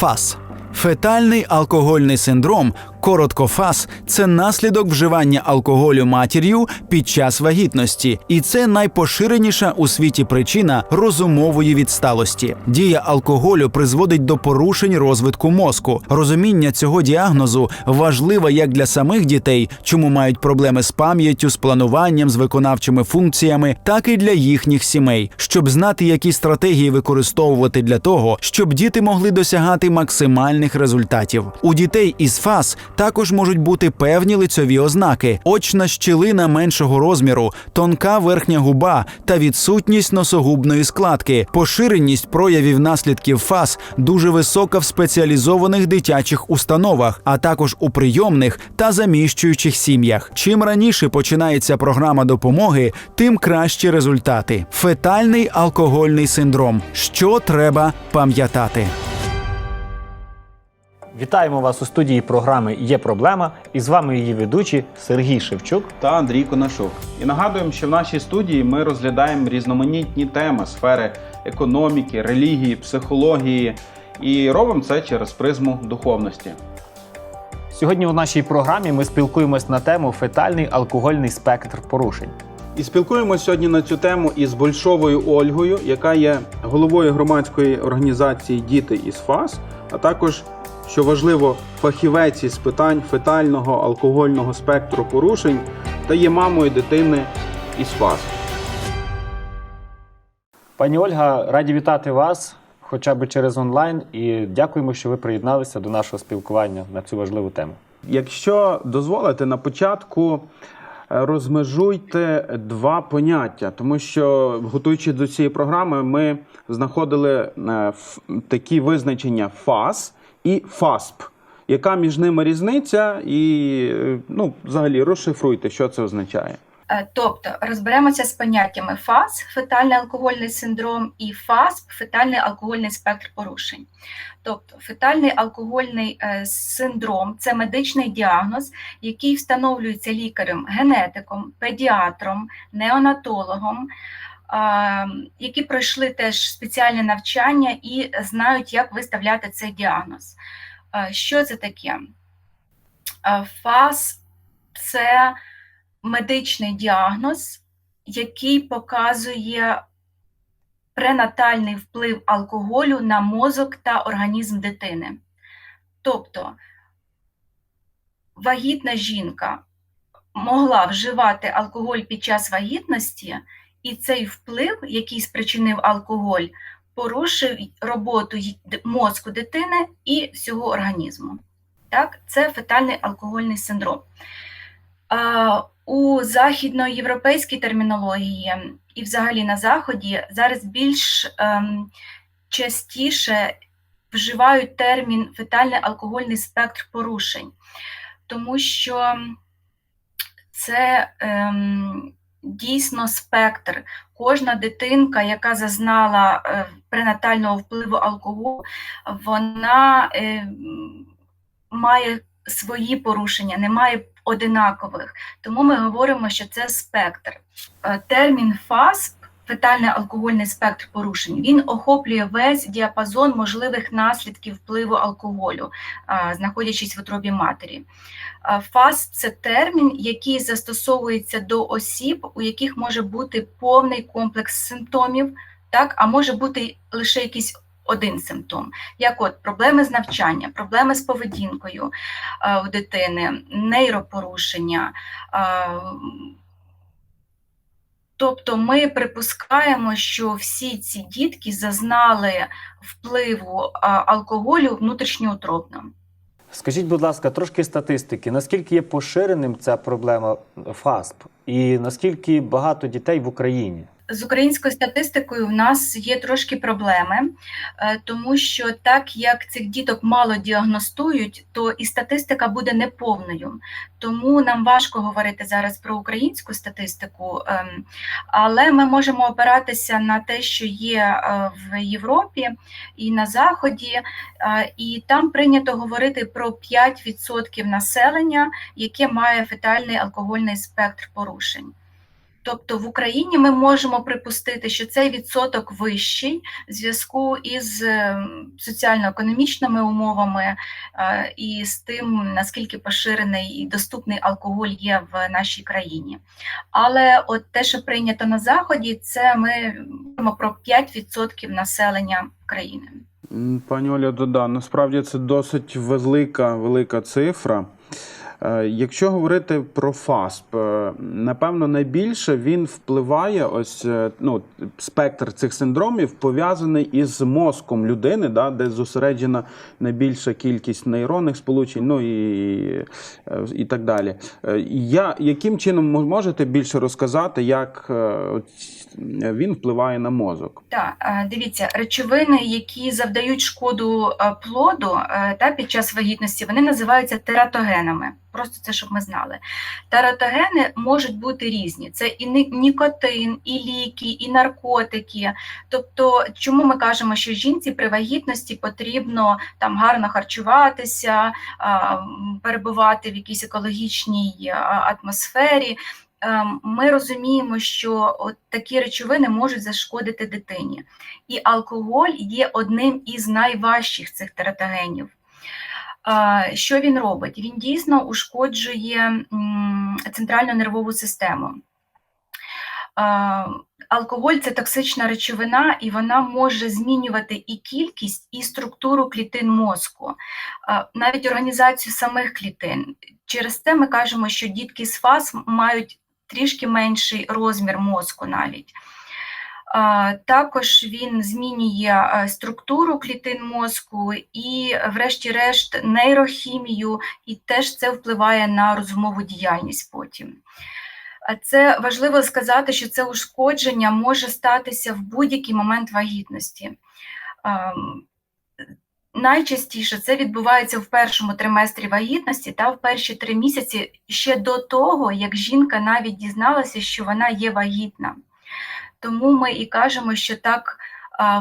ФАС. Фетальний алкогольний синдром, коротко ФАС, це наслідок вживання алкоголю матір'ю під час вагітності, і це найпоширеніша у світі причина розумової відсталості. Дія алкоголю призводить до порушень розвитку мозку. Розуміння цього діагнозу важливе як для самих дітей, чому мають проблеми з пам'яттю, з плануванням, з виконавчими функціями, так і для їхніх сімей, щоб знати, які стратегії використовувати для того, щоб діти могли досягати максимальних результатів. У дітей із ФАС також можуть бути певні лицьові ознаки: очна щілина меншого розміру, тонка верхня губа та відсутність носогубної складки. Поширеність проявів наслідків ФАС дуже висока в спеціалізованих дитячих установах, а також у прийомних та заміщуючих сім'ях. Чим раніше починається програма допомоги, тим кращі результати. Фетальний алкогольний синдром. Що треба пам'ятати? Вітаємо вас у студії програми Є проблема і з вами її ведучі Сергій Шевчук. та Андрій Конашук. І нагадуємо, що в нашій студії ми розглядаємо різноманітні теми сфери економіки, релігії, психології і робимо це через призму духовності. Сьогодні у нашій програмі ми спілкуємось на тему фетальний алкогольний спектр порушень. І спілкуємося сьогодні на цю тему із Большовою Ольгою, яка є головою громадської організації Діти із ФАС, а також, що важливо, фахівець із питань фетального алкогольного спектру порушень та є мамою дитини із ФАС. Пані Ольга, раді вітати вас хоча б через онлайн і дякуємо, що ви приєдналися до нашого спілкування на цю важливу тему. Якщо дозволите, на початку е, розмежуйте два поняття, тому що, готуючи до цієї програми, ми знаходили е, такі визначення ФАС і ФАСП. Яка між ними різниця? І е, ну, взагалі розшифруйте, що це означає. Е, Тобто розберемося з поняттями ФАС фетальний алкогольний синдром і ФАСП фетальний алкогольний спектр порушень. Тобто, фетальний алкогольний е, синдром це медичний діагноз, який встановлюється лікарем, генетиком, педіатром, неонатологом, які пройшли теж спеціальне навчання і знають, як виставляти цей діагноз. Е, Що це таке? Е, ФАС це медичний діагноз, який показує пренатальний вплив алкоголю на мозок та організм дитини. Тобто вагітна жінка могла вживати алкоголь під час вагітності, і цей вплив, який спричинив алкоголь, порушив роботу мозку дитини і всього організму. Так, це фетальний алкогольний синдром. У західноєвропейській термінології і взагалі на Заході зараз більш ем, частіше вживають термін фетальний алкогольний спектр порушень, тому що це ем, дійсно спектр. Кожна дитинка, яка зазнала е, пренатального впливу алкоголю, вона е, має свої порушення, немає одинакових. Тому ми говоримо, що це спектр. Е, Термін ФАСП, фетальний алкогольний спектр порушень, він охоплює весь діапазон можливих наслідків впливу алкоголю, знаходячись в утробі матері. ФАСП – це термін, який застосовується до осіб, у яких може бути повний комплекс симптомів, так, а може бути лише якийсь один симптом, як от проблеми з навчанням, проблеми з поведінкою у дитини, нейропорушення. Тобто ми припускаємо, що всі ці дітки зазнали впливу алкоголю внутрішньоутробно. Скажіть, будь ласка, трошки статистики. Наскільки є поширеним ця проблема ФАСП, і наскільки багато дітей в Україні? З українською статистикою в нас є трошки проблеми, е, тому що так як цих діток мало діагностують, то і статистика буде неповною. Тому нам важко говорити зараз про українську статистику, ем, але ми можемо опиратися на те, що є е, в Європі і на Заході, е, і там прийнято говорити про 5% населення, яке має фетальний алкогольний спектр порушень. Тобто в Україні ми можемо припустити, що цей відсоток вищий в зв'язку із е, соціально-економічними умовами е, і з тим, наскільки поширений і доступний алкоголь є в нашій країні. Але от те, що прийнято на Заході, це ми говоримо про 5% населення країни. Пані Оля, да, насправді це досить велика, велика цифра. Е, Якщо говорити про ФАСП, е, напевно, найбільше він впливає, ось е, ну, спектр цих синдромів пов'язаний із мозком людини, да, де зосереджена найбільша кількість нейронних сполучень, ну і, і так далі. Я, яким чином можете більше розказати, як він впливає на мозок? Так, дивіться, речовини, які завдають шкоду плоду та під час вагітності, вони називаються тератогенами. Просто це, щоб ми знали. Тератогени можуть бути різні. Це і нікотин, і ліки, і наркотики. Тобто, чому ми кажемо, що жінці при вагітності потрібно там гарно харчуватися, перебувати в якійсь екологічній атмосфері. Ем, Ми розуміємо, що от такі речовини можуть зашкодити дитині, і алкоголь є одним із найважчих цих тератогенів. Е, Що він робить? Він дійсно ушкоджує центральну нервову систему. Е, Алкоголь це токсична речовина, і вона може змінювати і кількість, і структуру клітин мозку, е, навіть організацію самих клітин. Через це ми кажемо, що дітки з ФАС мають трішки менший розмір мозку навіть. Також він змінює структуру клітин мозку і, врешті-решт, нейрохімію, і теж це впливає на розумову діяльність потім. Це важливо сказати, що це ушкодження може статися в будь-який момент вагітності. Найчастіше це відбувається в першому триместрі вагітності та в перші три місяці ще до того, як жінка навіть дізналася, що вона є вагітна. Тому ми і кажемо, що так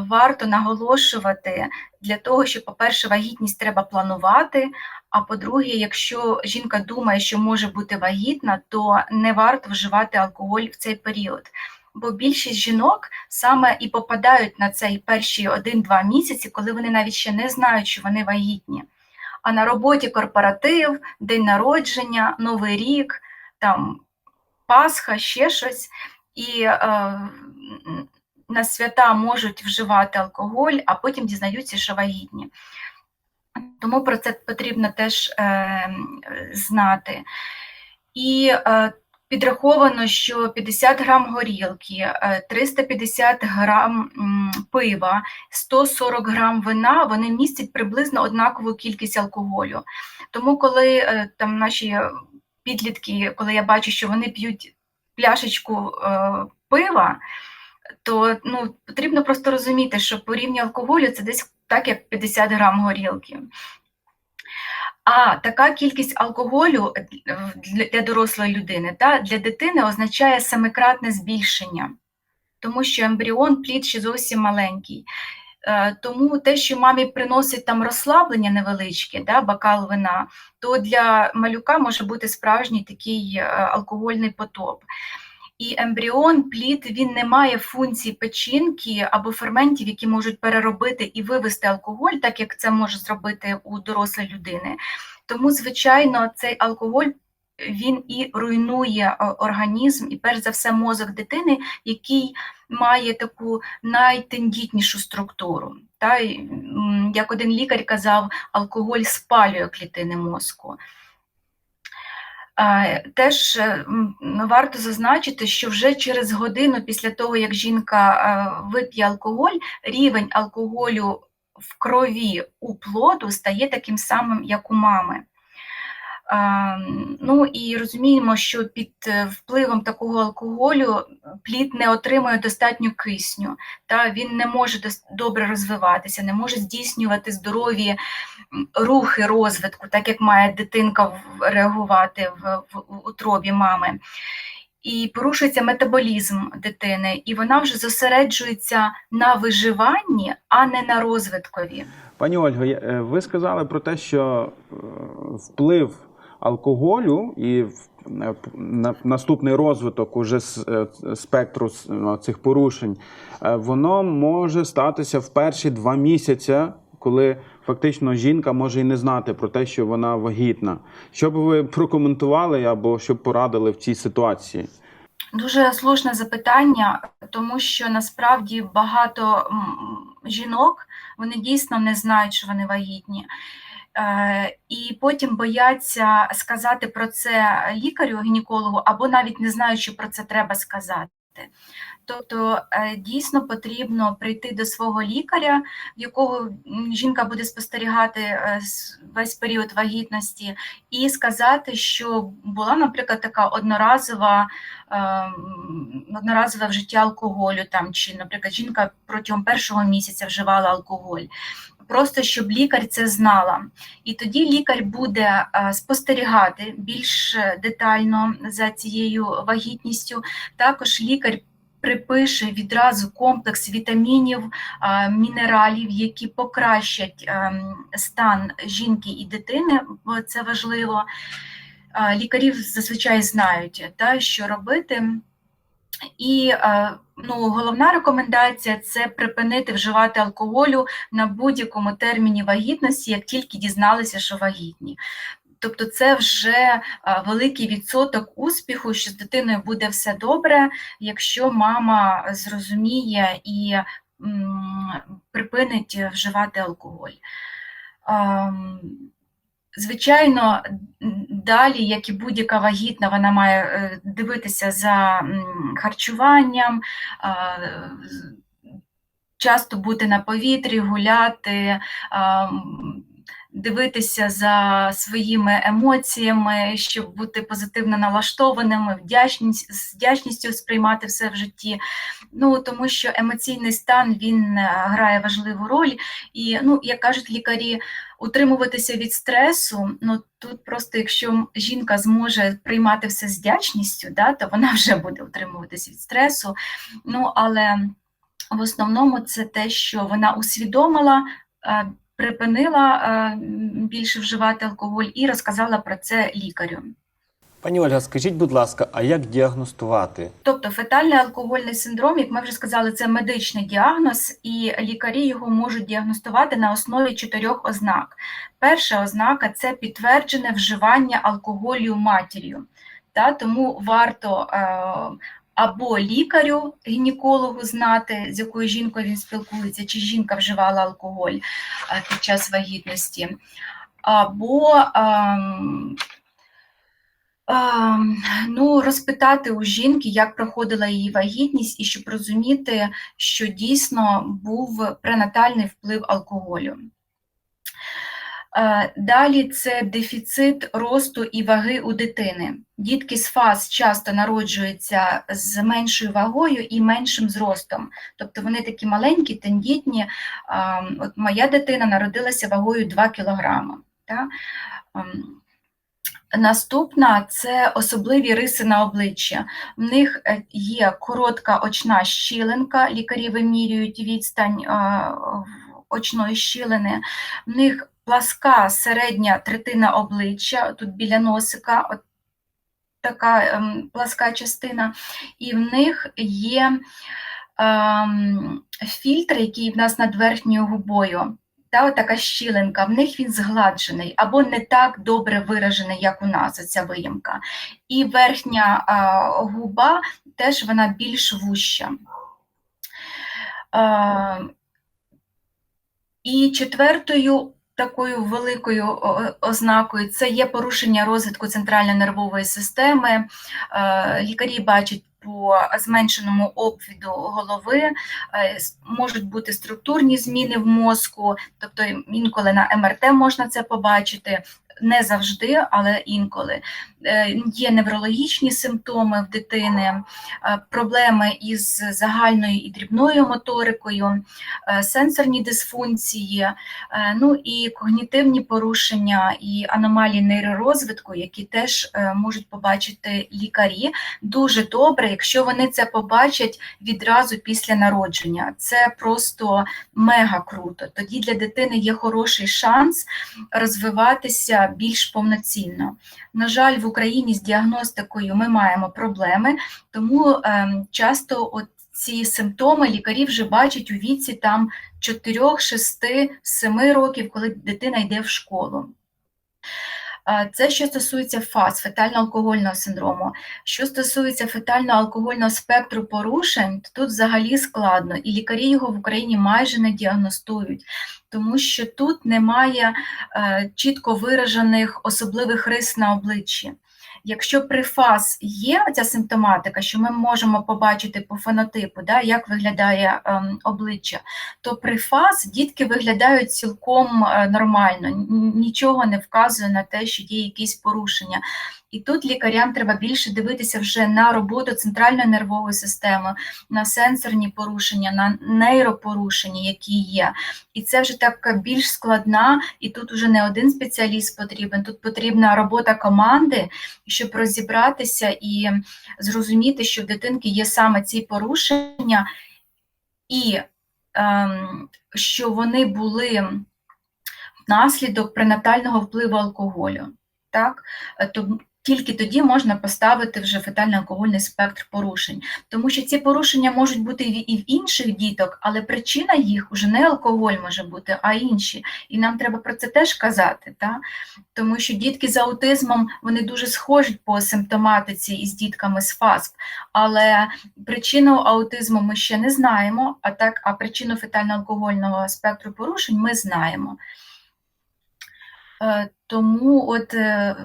варто наголошувати для того, що, по-перше, вагітність треба планувати. А по-друге, якщо жінка думає, що може бути вагітна, то не варто вживати алкоголь в цей період. Бо більшість жінок саме і попадають на цей перші один-два місяці, коли вони навіть ще не знають, що вони вагітні. А на роботі корпоратив, день народження, Новий рік, там Пасха, ще щось. І е, на свята можуть вживати алкоголь, а потім дізнаються, що вагітні. Тому про це потрібно теж е, знати. І е, підраховано, що 50 грам горілки, е, 350 грам м, пива, 140 грам вина, вони містять приблизно однакову кількість алкоголю. Тому, коли е, там наші підлітки, коли я бачу, що вони п'ють пляшечку е, пива, то ну, потрібно просто розуміти, що по рівню алкоголю це десь так, як 50 грам горілки. А така кількість алкоголю для, для дорослої людини та для дитини означає семикратне збільшення, тому що ембріон плід ще зовсім маленький. Е, Тому те, що мамі приносить там розслаблення невеличке, да, бокал вина, то для малюка може бути справжній такий е, алкогольний потоп. І ембріон, плід, він не має функції печінки або ферментів, які можуть переробити і вивести алкоголь, так як це може зробити у дорослої людини. Тому, звичайно, цей алкоголь він і руйнує е, організм, і перш за все мозок дитини, який має таку найтендітнішу структуру. Та, як один лікар казав, алкоголь спалює клітини мозку. Теж е, варто зазначити, що вже через годину після того, як жінка е, вип'є алкоголь, рівень алкоголю в крові у плоду стає таким самим, як у мами. А, Ну і розуміємо, що під е, впливом такого алкоголю плід не отримує достатньо кисню, та він не може добре розвиватися, не може здійснювати здорові рухи розвитку, так як має дитинка реагувати в, в, утробі мами. І порушується метаболізм дитини, і вона вже зосереджується на виживанні, а не на розвиткові. Пані Ольго, е, ви сказали про те, що е, вплив алкоголю і е, на- наступний розвиток уже з е, спектру ну, цих порушень, е, воно може статися в перші два місяці, коли фактично жінка може і не знати про те, що вона вагітна. Що б ви прокоментували або що б порадили в цій ситуації? Дуже слушне запитання, тому що насправді багато жінок вони дійсно не знають, що вони вагітні. Е, І потім бояться сказати про це лікарю, гінекологу, або навіть не знають, що про це треба сказати. Тобто е, дійсно потрібно прийти до свого лікаря, в якого жінка буде спостерігати е, весь період вагітності, і сказати, що була, наприклад, така одноразова ем, одноразове вжиття алкоголю, там, чи, наприклад, жінка протягом першого місяця вживала алкоголь. Просто щоб лікар це знала. І тоді лікар буде е, спостерігати більш е, детально за цією вагітністю. Також лікар припише відразу комплекс вітамінів, е, мінералів, які покращать ем, стан жінки і дитини, бо це важливо. Е, Лікарів зазвичай знають, та, що робити. І е, ну, головна рекомендація це припинити вживати алкоголю на будь-якому терміні вагітності, як тільки дізналися, що вагітні. Тобто це вже е, великий відсоток успіху, що з дитиною буде все добре, якщо мама зрозуміє і припинить вживати алкоголь. Звичайно, далі, як і будь-яка вагітна, вона має е, дивитися за харчуванням, часто бути на повітрі, гуляти, дивитися за своїми емоціями, щоб бути позитивно налаштованими, вдячність, з вдячністю сприймати все в житті. Ну, тому що емоційний стан він е, грає важливу роль. І, ну, як кажуть лікарі, утримуватися від стресу, ну тут просто якщо жінка зможе приймати все з вдячністю, да, то вона вже буде утримуватися від стресу. Ну, але в основному це те, що вона усвідомила, е, припинила е, більше вживати алкоголь і розказала про це лікарю. Пані Ольга, скажіть, будь ласка, а як діагностувати? Тобто фетальний алкогольний синдром, як ми вже сказали, це медичний діагноз, і лікарі його можуть діагностувати на основі чотирьох ознак. Перша ознака це підтверджене вживання алкоголю матір'ю. Та, тому варто е, або лікарю, гінекологу знати, з якою жінкою він спілкується, чи жінка вживала алкоголь е, під час вагітності, або ем, Ну, розпитати у жінки, як проходила її вагітність, і щоб розуміти, що дійсно був пренатальний вплив алкоголю. Далі це дефіцит росту і ваги у дитини. Дітки з фаз часто народжуються з меншою вагою і меншим зростом. Тобто вони такі маленькі, тендітні. От моя дитина народилася вагою 2 кілограми. Наступна це особливі риси на обличчя. В них е, є коротка очна щілинка, лікарі вимірюють відстань е, очної щілини. В них пласка середня третина обличчя, тут біля носика, от така ем, пласка частина, і в них є ем, фільтр, який в нас над верхньою губою. Та така щілинка, в них він згладжений або не так добре виражений, як у нас оця виїмка. І верхня а, губа теж вона більш вуща. А, і четвертою такою великою ознакою це є порушення розвитку центральної нервової системи. Лікарі бачать по зменшеному обвіду голови, е, можуть бути структурні зміни в мозку, тобто інколи на МРТ можна це побачити. Не завжди, але інколи. Е, Є неврологічні симптоми в дитини, е, проблеми із загальною і дрібною моторикою, е, сенсорні дисфункції, ну і когнітивні порушення і аномалії нейророзвитку, які теж можуть побачити лікарі. Дуже добре, якщо вони це побачать відразу після народження. Це просто мега круто. Тоді для дитини є хороший шанс розвиватися більш повноцінно. На жаль, в Україні з діагностикою ми маємо проблеми, тому ем, часто от ці симптоми лікарі вже бачать у віці там 4, 6, 7 років, коли дитина йде в школу. Це що стосується ФАС, фетально-алкогольного синдрому. Що стосується фетально-алкогольного спектру порушень, то тут взагалі складно, і лікарі його в Україні майже не діагностують, тому що тут немає е, чітко виражених особливих рис на обличчі. Якщо при ФАС є ця симптоматика, що ми можемо побачити по фенотипу, да, як виглядає ем, обличчя, то при фаз дітки виглядають цілком е, нормально, нічого не вказує на те, що є якісь порушення. І тут лікарям треба більше дивитися вже на роботу центральної нервової системи, на сенсорні порушення, на нейропорушення, які є. І це вже така більш складна, і тут вже не один спеціаліст потрібен. Тут потрібна робота команди, щоб розібратися і зрозуміти, що в дитинки є саме ці порушення, і ем, що вони були внаслідок пренатального впливу алкоголю. Так? Тільки тоді можна поставити вже фетально-алкогольний спектр порушень. Тому що ці порушення можуть бути і в- інших діток, але причина їх вже не алкоголь може бути, а інші. І нам треба про це теж казати. Так? Тому що дітки з аутизмом вони дуже схожі по симптоматиці із дітками з ФАСП, але причину аутизму ми ще не знаємо, а так, а причину фетально-алкогольного спектру порушень ми знаємо. Е, Тому от, е,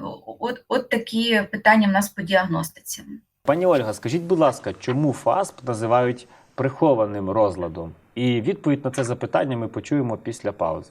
от, от такі питання в нас по діагностиці. Пані Ольга, скажіть, будь ласка, чому ФАСП називають прихованим розладом? І відповідь на це запитання ми почуємо після паузи.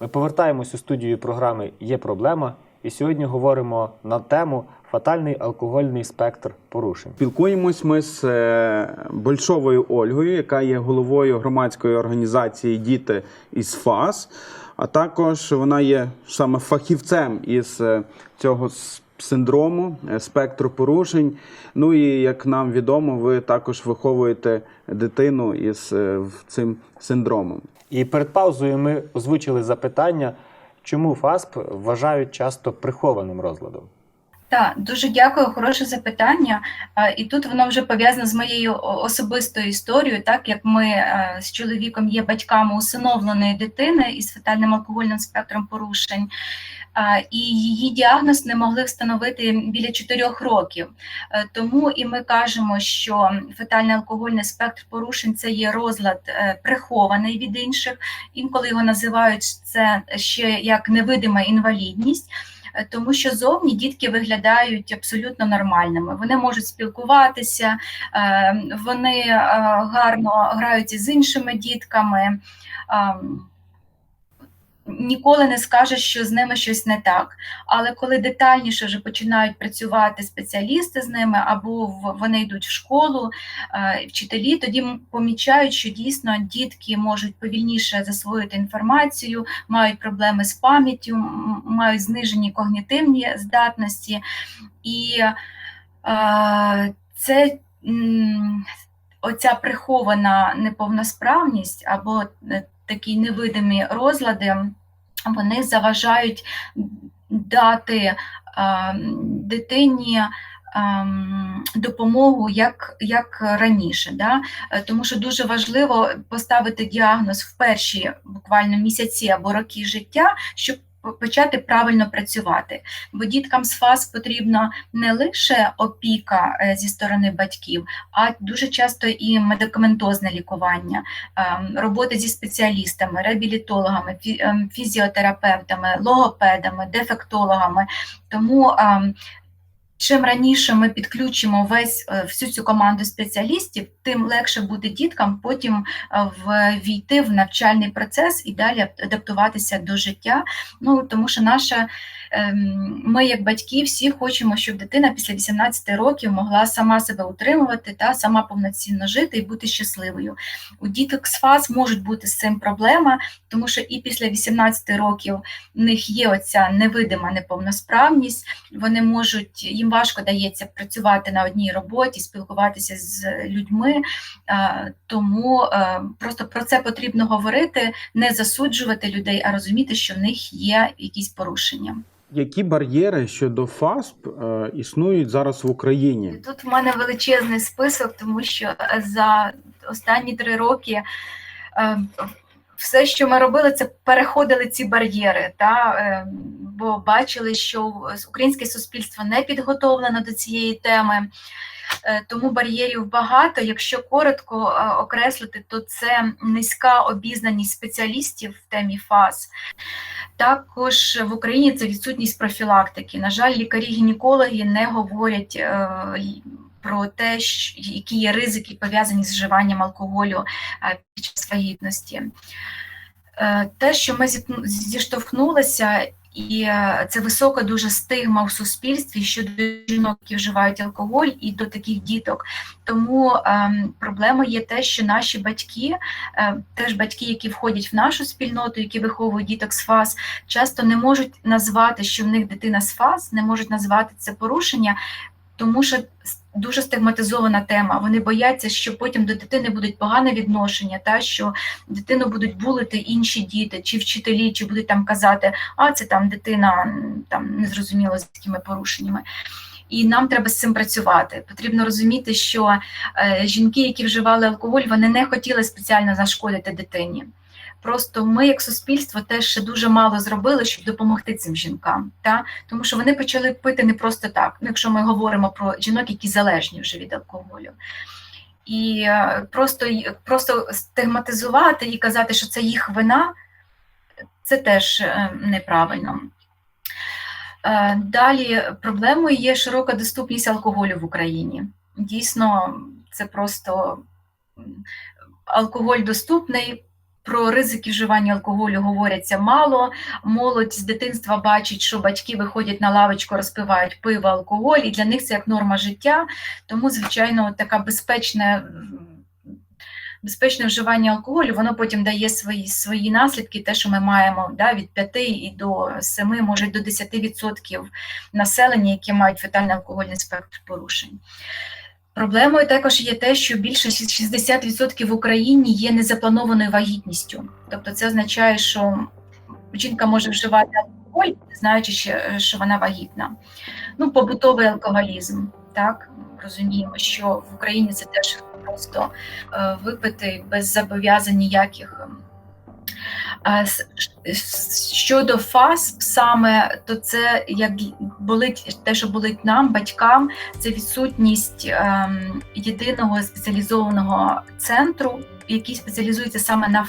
Ми повертаємось у студію програми Є проблема, і сьогодні говоримо на тему фатальний алкогольний спектр порушень. Спілкуємось ми з е, Большовою Ольгою, яка є головою громадської організації Діти із ФАС, а також вона є саме фахівцем із е, цього синдрому, е, спектру порушень. Ну і як нам відомо, ви також виховуєте дитину із цим синдромом. І перед паузою ми озвучили запитання, чому ФАСП вважають часто прихованим розладом. Так, дуже дякую, хороше запитання. І тут воно вже пов'язано з моєю особистою історією, так як ми е, з чоловіком є батьками усиновленої дитини із фетальним алкогольним спектром порушень, і її діагноз не могли встановити біля 4 років. Е, Тому і ми кажемо, що фетальний алкогольний спектр порушень це є розлад е, прихований від інших. Інколи його називають це ще як невидима інвалідність. Тому що зовні дітки виглядають абсолютно нормальними. Вони можуть спілкуватися, е, вони е, гарно граються з іншими дітками. Ніколи не скажеш, що з ними щось не так. Але коли детальніше вже починають працювати спеціалісти з ними, або вони йдуть в школу, е, вчителі, тоді помічають, що дійсно дітки можуть повільніше засвоїти інформацію, мають проблеми з пам'яттю, мають знижені когнітивні здатності. І е, це оця прихована неповносправність або е, такі невидимі розлади, вони заважають дати дитині. ем, Допомогу як, як раніше, да? Е, тому що дуже важливо поставити діагноз в перші буквально місяці або роки життя, щоб почати правильно працювати. Бо діткам з ФАС потрібна не лише опіка е, зі сторони батьків, а дуже часто і медикаментозне лікування, робота роботи зі спеціалістами, реабілітологами, ем, фізіотерапевтами, логопедами, дефектологами. Тому ем, Чим раніше ми підключимо весь е, всю цю команду спеціалістів, тим легше буде діткам потім е, війти в навчальний процес і далі адаптуватися до життя. Ну тому що наша ем, ми, як батьки, всі хочемо, щоб дитина після 18 років могла сама себе утримувати та сама повноцінно жити і бути щасливою. У діток з ФАС можуть бути з цим проблема, тому що і після 18 років в них є оця невидима неповносправність, вони можуть їм їм важко дається працювати на одній роботі, спілкуватися з людьми. Е, Тому е, просто про це потрібно говорити, не засуджувати людей, а розуміти, що в них є якісь порушення. Які бар'єри щодо ФАСП е, існують зараз в Україні? Тут в мене величезний список, тому що за останні три роки е, все, що ми робили, це переходили ці бар'єри, та, е, бо бачили, що українське суспільство не підготовлено до цієї теми. Е, Тому бар'єрів багато. Якщо коротко е, окреслити, то це низька обізнаність спеціалістів в темі ФАС. Також в Україні це відсутність профілактики. На жаль, лікарі-гінекологи не говорять про те, які є ризики пов'язані з вживанням алкоголю е, під час вагітності. Е, Те, що ми зіштовхнулися, і е, це висока дуже стигма в суспільстві щодо жінок, які вживають алкоголь, і до таких діток. Тому ем, проблемою є те, що наші батьки, е, теж батьки, які входять в нашу спільноту, які виховують діток з ФАС, часто не можуть назвати, що в них дитина з ФАС, не можуть назвати це порушення, тому що дуже стигматизована тема. Вони бояться, що потім до дитини будуть погане відношення, та що дитину будуть булити інші діти, чи вчителі, чи будуть там казати, а це там дитина там незрозуміло з якими порушеннями. І нам треба з цим працювати. Потрібно розуміти, що е, жінки, які вживали алкоголь, вони не хотіли спеціально зашкодити дитині. Просто ми, як суспільство, теж ще дуже мало зробили, щоб допомогти цим жінкам. Та? Тому що вони почали пити не просто так. Ну, якщо ми говоримо про жінок, які залежні вже від алкоголю. І е, просто, просто стигматизувати і казати, що це їх вина, це теж е, неправильно. Е, Далі проблемою є широка доступність алкоголю в Україні. Дійсно, це просто алкоголь доступний. Про ризики вживання алкоголю говоряться мало. Молодь з дитинства бачить, що батьки виходять на лавочку, розпивають пиво, алкоголь, і для них це як норма життя. Тому, звичайно, така безпечна, безпечне вживання алкоголю, воно потім дає свої, свої наслідки, те, що ми маємо да, від 5 і до 7, може до 10% населення, які мають фетальний алкогольний спектр порушень. Проблемою також є те, що більше 60% в Україні є незапланованою вагітністю. Тобто це означає, що жінка може вживати алкоголь, знаючи, що вона вагітна. Ну, побутовий алкоголізм, так розуміємо, що в Україні це теж просто е, випити без зобов'язань ніяких. Щодо ФАС саме, то це як болить те, що болить нам, батькам, це відсутність ем, єдиного спеціалізованого центру, який спеціалізується саме на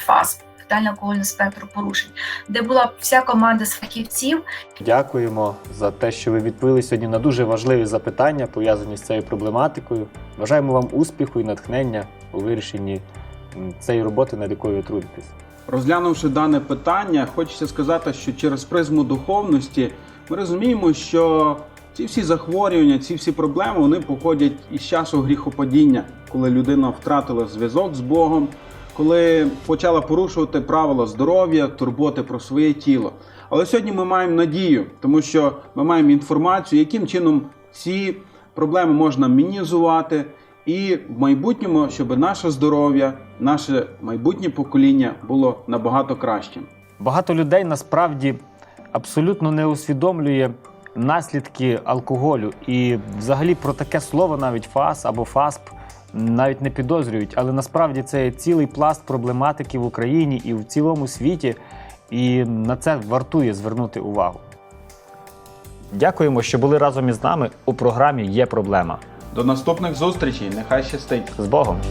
фетально алкогольного спектру порушень, де була вся команда з фахівців, Дякуємо за те, що ви відповіли сьогодні на дуже важливі запитання, пов'язані з цією проблематикою. Бажаємо вам успіху і натхнення у вирішенні цієї роботи, над якою трудитесь. Розглянувши дане питання, хочеться сказати, що через призму духовності ми розуміємо, що ці всі захворювання, ці всі проблеми вони походять із часу гріхопадіння, коли людина втратила зв'язок з Богом, коли почала порушувати правила здоров'я, турботи про своє тіло. Але сьогодні ми маємо надію, тому що ми маємо інформацію, яким чином ці проблеми можна мінімізувати, і в майбутньому, щоб наше здоров'я, наше майбутнє покоління було набагато кращим. Багато людей насправді абсолютно не усвідомлює наслідки алкоголю і взагалі про таке слово навіть ФАС або ФАСП навіть не підозрюють. Але насправді це цілий пласт проблематики в Україні і в цілому світі, і на це вартує звернути увагу. Дякуємо, що були разом із нами у програмі Є проблема. До наступних зустрічей, нехай щастить! З Богом!